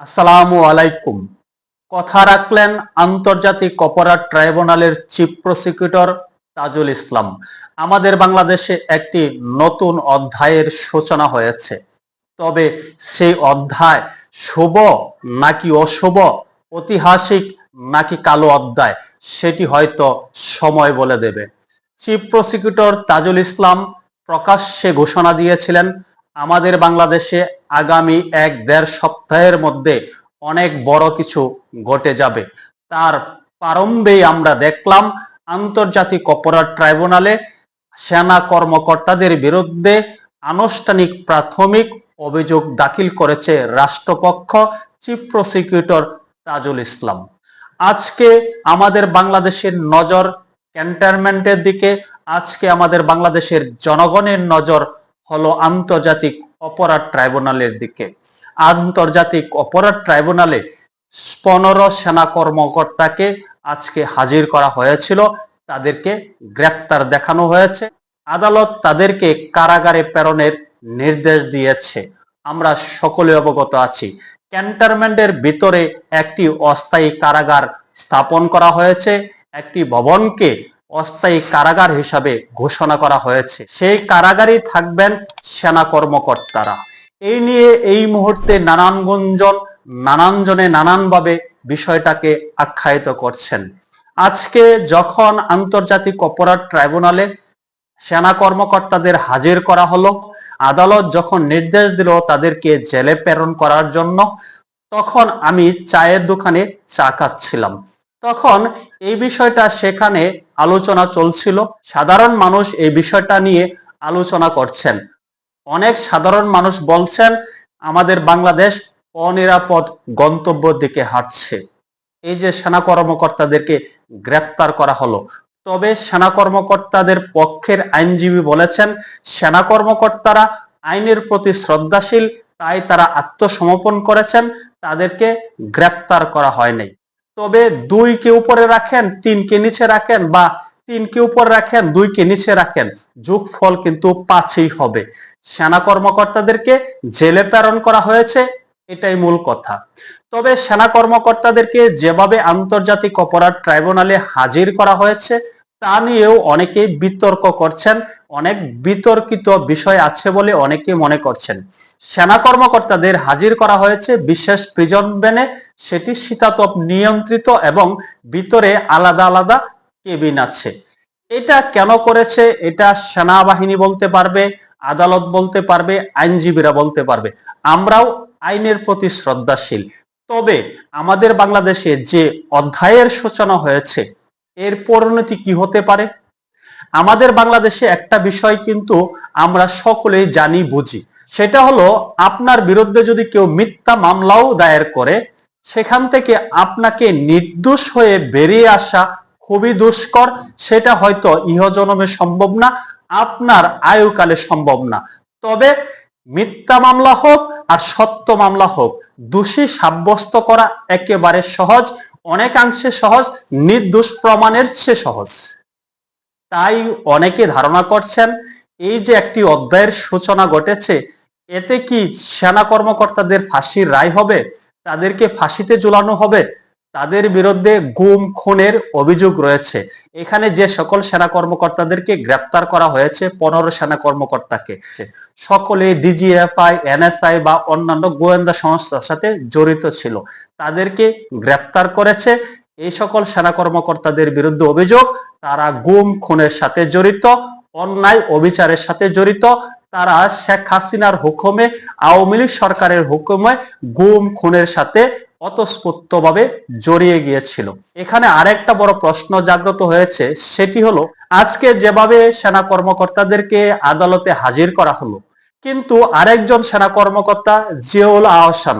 আসসালামু আলাইকুম। কথা রাখলেন আন্তর্জাতিক অপরাধ ট্রাইব্যুনালের চিফ প্রসিকিউটর তাজুল ইসলাম। আমাদের বাংলাদেশে একটি নতুন অধ্যায়ের সূচনা হয়েছে। তবে সেই অধ্যায় শুভ নাকি অশুভ, ঐতিহাসিক নাকি কালো অধ্যায়, সেটি হয়তো সময় বলে দেবে। চিফ প্রসিকিউটর তাজুল ইসলাম প্রকাশ্যে ঘোষণা দিয়েছিলেন আমাদের বাংলাদেশে আগামী এক দেড় সপ্তাহের মধ্যে অনেক বড় কিছু ঘটে যাবে। তার প্রারম্ভেই আমরা দেখলাম আন্তর্জাতিক অপরাধ ট্রাইব্যুনালে সেনা কর্মকর্তাদের বিরুদ্ধে আনুষ্ঠানিক প্রাথমিক অভিযোগ দাখিল করেছে রাষ্ট্রপক্ষ চিফ প্রসিকিউটর তাজুল ইসলাম। আজকে আমাদের বাংলাদেশের নজর ক্যান্টনমেন্টের দিকে, আজকে আমাদের বাংলাদেশের জনগণের নজর হলো আন্তর্জাতিক অপরাধ ট্রাইব্যুনালের দিকে। আন্তর্জাতিক অপরাধ ট্রাইব্যুনালে পনেরো সেনা কর্মকর্তাকে আজকে হাজির করা হয়েছিল। তাদেরকে গ্রেপ্তার দেখানো হয়েছে। আদালত তাদেরকে কারাগারে প্রেরণের নির্দেশ দিয়েছে। আমরা সকলে অবগত আছি। ক্যান্টনমেন্টের ভিতরে একটি অস্থায়ী কারাগার স্থাপন করা হয়েছে। একটি ভবনকে অস্থায়ী কারাগার হিসাবে ঘোষণা করা হয়েছে। সেই কারাগারেই থাকবেন সেনা কর্মকর্তারা। এই নিয়ে এই মুহূর্তে নানান গুঞ্জন নানান জনে নানানভাবে বিষয়টাকে আখ্যায়িত করছেন। আজকে যখন আন্তর্জাতিক অপরাধ ট্রাইব্যুনালে সেনা কর্মকর্তাদের হাজির করা হলো, আদালত যখন নির্দেশ দিল তাদেরকে জেলে প্রেরণ করার জন্য, তখন আমি চায়ের দোকানে চা খাচ্ছিলাম। তখন এই বিষয়টা সেখানে আলোচনা চলছিল। সাধারণ মানুষ এই বিষয়টা নিয়ে আলোচনা করছেন। অনেক সাধারণ মানুষ বলছেন, আমাদের বাংলাদেশ অনিরাপদ গন্তব্যের দিকে হাঁটছে। এই যে সেনা কর্মকর্তাদেরকে গ্রেপ্তার করা হলো। তবে সেনা কর্মকর্তাদের পক্ষের আইনজীবী বলেছেন, সেনা কর্মকর্তারা আইনের প্রতি শ্রদ্ধাশীল, তাই তারা আত্মসমর্পণ করেছেন। তাদেরকে গ্রেপ্তার করা হয় নাই তবে দুইকে উপরে রাখেন, তিনকে নিচে রাখেন বা তিনকে উপরে রাখেন, দুইকে নিচে রাখেন। যোগফল কিন্তু পাঁচই হবে। সেনা কর্মকর্তাদেরকে জেলে প্রেরণ করা হয়েছে, এটাই মূল কথা। তবে সেনা কর্মকর্তাদেরকে যেভাবে আন্তর্জাতিক অপরাধ ট্রাইব্যুনালে হাজির করা হয়েছে তা নিয়েও অনেকে বিতর্ক করছেন। অনেক বিতর্কিত বিষয় আছে বলে অনেকে মনে করছেন। সেনা কর্মকর্তাদের হাজির করা হয়েছে বিশেষ প্রিজন ব্যানে সেটি শীতাতপ নিয়ন্ত্রিত এবং ভিতরে আলাদা আলাদা কেবিন আছে। এটা কেন করেছে? এটা সেনাবাহিনী বলতে পারবে, আদালত বলতে পারবে, আইনজীবীরা বলতে পারবে। আমরাও আইনের প্রতি শ্রদ্ধাশীল। তবে আমাদের বাংলাদেশে যে অধ্যায়ের সূচনা হয়েছে এর পরিণতি কি হতে পারে? আমাদের বাংলাদেশে একটা বিষয় কিন্তু আমরা সকলেই জানি, বুঝি। সেটা হলো, আপনার বিরুদ্ধে যদি কেউ মিথ্যা মামলাও দায়ের করে, সেখান থেকে আপনাকে নির্দোষ হয়ে বেরিয়ে আসা খুবই দুষ্কর। সেটা হয়তো ইহজনমে সম্ভব না, আপনার আয়ুকালে সম্ভব না। তবে মিথ্যা মামলা হোক আর সত্য মামলা হোক। দোষী সাব্যস্ত করা একেবারে সহজ, অনেকাংশে সহজ, নির্দোষ প্রমাণের চেয়ে সহজ। তাই অনেকে ধারণা করছেন, এই যে একটি অধ্যায়ের সূচনা ঘটেছে, এতে কি সেনা কর্মকর্তাদের ফাঁসির রায় হবে? তাদেরকে ফাঁসিতে ঝুলানো হবে? তাদের বিরুদ্ধে গুম, খুনের অভিযোগ রয়েছে। এখানে যে সকল সেনা কর্মকর্তাদেরকে গ্রেপ্তার করা হয়েছে, পনেরো সেনা কর্মকর্তাকে। সকলে ডিজিএফআই এনএসআই বা অন্যান্য গোয়েন্দা সংস্থার সাথে জড়িত ছিল। তাদেরকে গ্রেপ্তার করেছে। এই সকল সেনা কর্মকর্তাদের বিরুদ্ধে অভিযোগ, তারা গুম, খুনের সাথে জড়িত, অন্যায় অবিচারের সাথে জড়িত। তারা শেখ হাসিনার হুকুমে, আওয়ামী লীগ সরকারের হুকুমে গুম, খুনের সাথে অতস্ফূর্তভাবে জড়িয়ে গিয়েছিল। এখানে আরেকটা বড় প্রশ্ন জাগ্রত হয়েছে, সেটি হলো, আজকে যেভাবে সেনা কর্মকর্তাদেরকে আদালতে হাজির করা হলো, কিন্তু আরেকজন সেনা কর্মকর্তা জিয়াউল আহসান,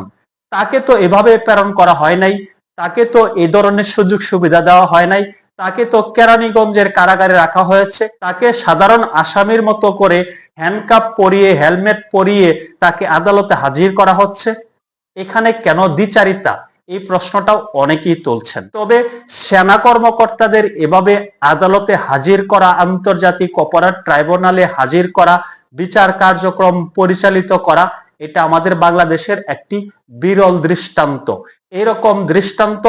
তাকে তো এভাবে প্রেরণ করা হয় নাই, তাকে তো এই ধরনের সুযোগ সুবিধা দেওয়া হয় নাই, তাকে তো কেরানীগঞ্জের কারাগারে রাখা হয়েছে, তাকে সাধারণ আসামির মতো করে হ্যান্ডকাপ পরিয়ে হেলমেট পরিয়ে তাকে আদালতে হাজির করা হচ্ছে। এখানে কেন দ্বিচারিতা? এই প্রশ্নটাও অনেকেই তুলছেন। তবে সেনা কর্মকর্তাদের এভাবে আদালতে হাজির করা, আন্তর্জাতিক অপরাধ ট্রাইব্যুনালে হাজির করা, বিচার কার্যক্রম পরিচালিত করা, এটা আমাদের বাংলাদেশের একটি বিরল দৃষ্টান্ত। এরকম দৃষ্টান্ত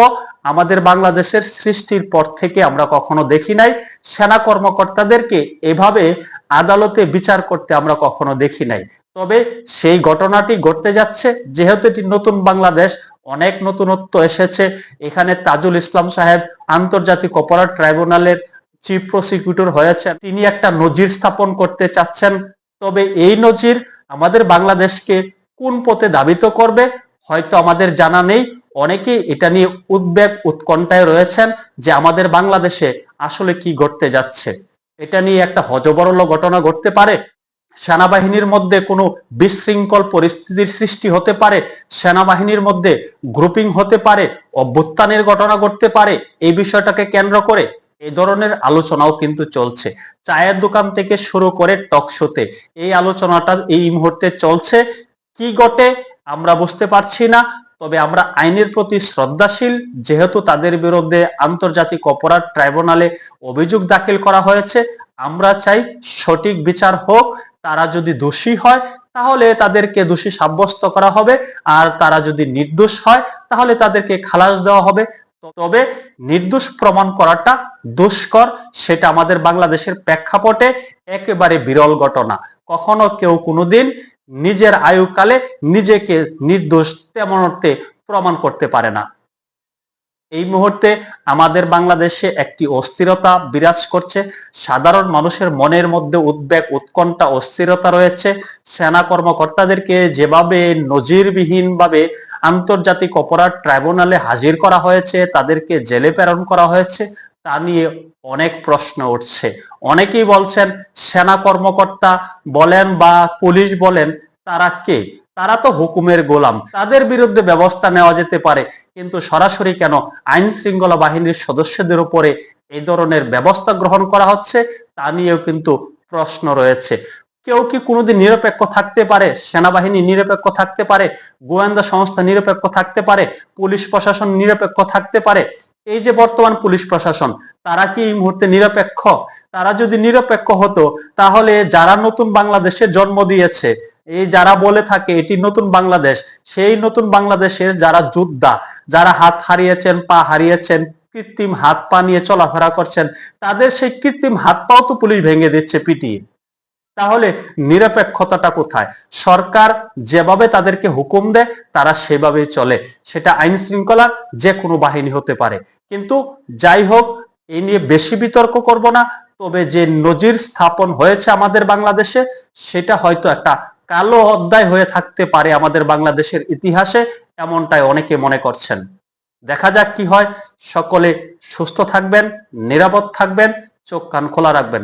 আমাদের বাংলাদেশের সৃষ্টির পর থেকে আমরা কখনো দেখি নাই। সেনা কর্মকর্তাদেরকে এভাবে আদালতে বিচার করতে আমরা কখনো দেখি নাই। তবে সেই ঘটনাটি ঘটতে যাচ্ছে, যেহেতু এটি নতুন বাংলাদেশ, অনেক নতুনত্ব এসেছে। এখানে তাজুল ইসলাম সাহেব আন্তর্জাতিক অপরাধ ট্রাইব্যুনালের চিফ প্রসিকিউটর হয়েছেন। তিনি একটা নজির স্থাপন করতে চাচ্ছেন। তবে এই নজির আমাদের বাংলাদেশকে কোন পথে দাবিত করবে, হয়তো আমাদের জানা নেই। অনেকে এটা নিয়ে উদ্বেগ, উৎকণ্ঠায় রয়েছেন যে আমাদের বাংলাদেশে আসলে কি ঘটতে যাচ্ছে। এটা নিয়ে একটা হজবরল ঘটনা ঘটতে পারে। সেনাবাহিনীর মধ্যে কোনো বিশৃঙ্খল পরিস্থিতির সৃষ্টি হতে পারে। সেনাবাহিনীর মধ্যে গ্রুপিং হতে পারে। অভ্যুত্থানের ঘটনা ঘটতে পারে। এই বিষয়টাকে কেন্দ্র করে এই ধরনের আলোচনাও কিন্তু চলছে। চায়ের দোকান থেকে শুরু করে টক শোতে এই আলোচনাটা এই মুহূর্তে চলছে। কি ঘটে আমরা বুঝতে পারছি না। তবে আমরা আইনের প্রতি শ্রদ্ধাশীল, যেহেতু তাদের বিরুদ্ধে আন্তর্জাতিক অপরাধ ট্রাইব্যুনালে অভিযোগ দাখিল করা হয়েছে, আমরা চাই সঠিক বিচার হোক, তারা যদি দোষী হয়, তাহলে তাদেরকে দোষী সাব্যস্ত করা হবে, আর তারা যদি নির্দোষ হয়, তাহলে তাদেরকে খালাস দেওয়া হবে। তবে নির্দোষ প্রমাণ করাটা দুষ্কর, সেটা আমাদের বাংলাদেশের প্রেক্ষাপটে একেবারে বিরল ঘটনা। কখনো কেউ কোনোদিন নিজের আয়ুকালে নিজেকে নির্দোষ তেমন অর্থে প্রমাণ করতে পারে না। এই মুহূর্তে আমাদের বাংলাদেশে একটি অস্থিরতা বিরাজ করছে। সাধারণ মানুষের মনের মধ্যে উদ্বেগ, উৎকণ্ঠা, অস্থিরতা রয়েছে। সেনা কর্মকর্তাদেরকে যেভাবে নজিরবিহীনভাবে আন্তর্জাতিক অপরাধ ট্রাইব্যুনালে হাজির করা হয়েছে, তাদেরকে জেলে প্রেরণ করা হয়েছে, তা নিয়ে অনেক প্রশ্ন উঠছে। অনেকেই বলছেন, সেনা কর্মকর্তা বলেন বা পুলিশ বলেন, তারা কে? তারা তো হুকুমের গোলাম। তাদের বিরুদ্ধে ব্যবস্থা নেওয়া যেতে পারে। কিন্তু সরাসরি কেন আইন শৃঙ্খলা বাহিনীর সদস্যদের উপরে এই ধরনের ব্যবস্থা গ্রহণ করা হচ্ছে, তা নিয়েও কিন্তু প্রশ্ন রয়েছে। কেউ কি কোনোদিন নিরপেক্ষ থাকতে পারে? সেনাবাহিনী নিরপেক্ষ থাকতে পারে? গোয়েন্দা সংস্থা নিরপেক্ষ থাকতে পারে? পুলিশ প্রশাসন নিরপেক্ষ থাকতে পারে? এই যে বর্তমান পুলিশ প্রশাসন, তারা কি এই মুহূর্তে নিরপেক্ষ? তারা যদি নিরপেক্ষ হতো, তাহলে যারা নতুন বাংলাদেশে জন্ম দিয়েছে, এই যারা বলে থাকে এটি নতুন বাংলাদেশ, সেই নতুন বাংলাদেশের যারা যোদ্ধা, যারা হাত হারিয়েছেন, পা হারিয়েছেন, কৃত্রিম হাত পা নিয়ে চলাফেরা করছেন, তাদের সেই কৃত্রিম হাত পাও তো পুলিশ ভেঙে দিচ্ছে পিটিয়ে। তাহলে নিরপেক্ষতাটা কোথায়? সরকার যেভাবে তাদেরকে হুকুম দেয়, তারা সেভাবেই চলে। সেটা আইন শৃঙ্খলা যে কোনো বাহিনী হতে পারে। কিন্তু যাই হোক এই নিয়ে বেশি বিতর্ক করব না। তবে যে নজির স্থাপন হয়েছে আমাদের বাংলাদেশে, সেটা হয়তো একটা কালো অধ্যায় হয়ে থাকতে পারে আমাদের বাংলাদেশের ইতিহাসে, এমনটাই অনেকে মনে করছেন। দেখা যাক কি হয়। সকলে সুস্থ থাকবেন, নিরাপদ থাকবেন, চোখ কান খোলা রাখবেন।